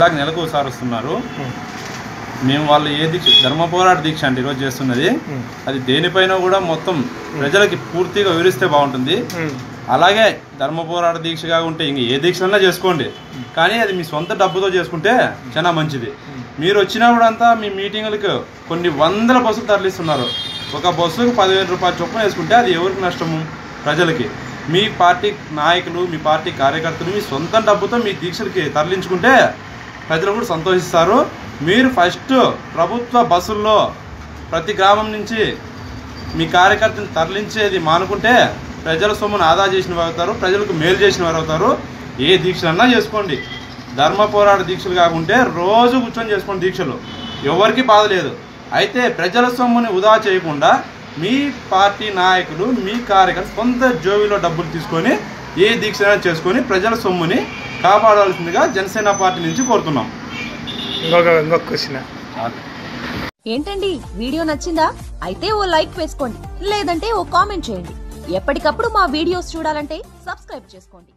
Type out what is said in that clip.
ఇలాగ నెలకు ఒకసారి వస్తున్నారు. మేము వాళ్ళు ఏ దీక్ష ధర్మ పోరాట దీక్ష అంటే ఈరోజు చేస్తున్నది అది దేనిపైన కూడా మొత్తం ప్రజలకి పూర్తిగా వివరిస్తే బాగుంటుంది. అలాగే ధర్మ పోరాట దీక్షగా ఉంటే ఇంక ఏ దీక్షలన్నా చేసుకోండి. కానీ అది మీ సొంత డబ్బుతో చేసుకుంటే చాలా మంచిది. మీరు వచ్చినప్పుడంతా మీ మీటింగులకు కొన్ని వందల బస్సులు తరలిస్తున్నారు. ఒక బస్సుకు పదివేల రూపాయలు చొప్పున వేసుకుంటే అది ఎవరికి నష్టము? ప్రజలకి. మీ పార్టీ నాయకులు మీ పార్టీ కార్యకర్తలు మీ సొంత డబ్బుతో మీ దీక్షలకి తరలించుకుంటే ప్రజలు కూడా సంతోషిస్తారు. మీరు ఫస్ట్ ప్రభుత్వ బస్సుల్లో ప్రతి గ్రామం నుంచి మీ కార్యకర్తను తరలించేది మానుకుంటే ప్రజల సొమ్మును ఆదా చేసిన వారు అవుతారు ప్రజలకు మేలు చేసిన వారు అవుతారు. ఏ దీక్షలన్నా చేసుకోండి. ధర్మ పోరాట దీక్షలు కాకుంటే రోజు కూర్చొని చేసుకోండి దీక్షలు. ఎవరికి బాధ లేదు. అయితే ప్రజల సొమ్ముని వృధా చేయకుండా మీ పార్టీ నాయకులు మీ కార్యకర్త సొంత జోబిలో డబ్బులు తీసుకొని ఏ దీక్ష చేసుకొని ప్రజల సొమ్ముని కాపాడాల్సిందిగా జనసేన పార్టీ నుంచి కోరుతున్నాం. ఇంకొక ఇంకొక క్వశ్చన్. ఏంటండి? వీడియో నచ్చిందా? అయితే ఓ లైక్ వేసుకోండి. లేదంటే ఓ కామెంట్ చేయండి. ఎప్పటికప్పుడు మా వీడియోస్ చూడాలంటే సబ్స్క్రైబ్ చేసుకోండి.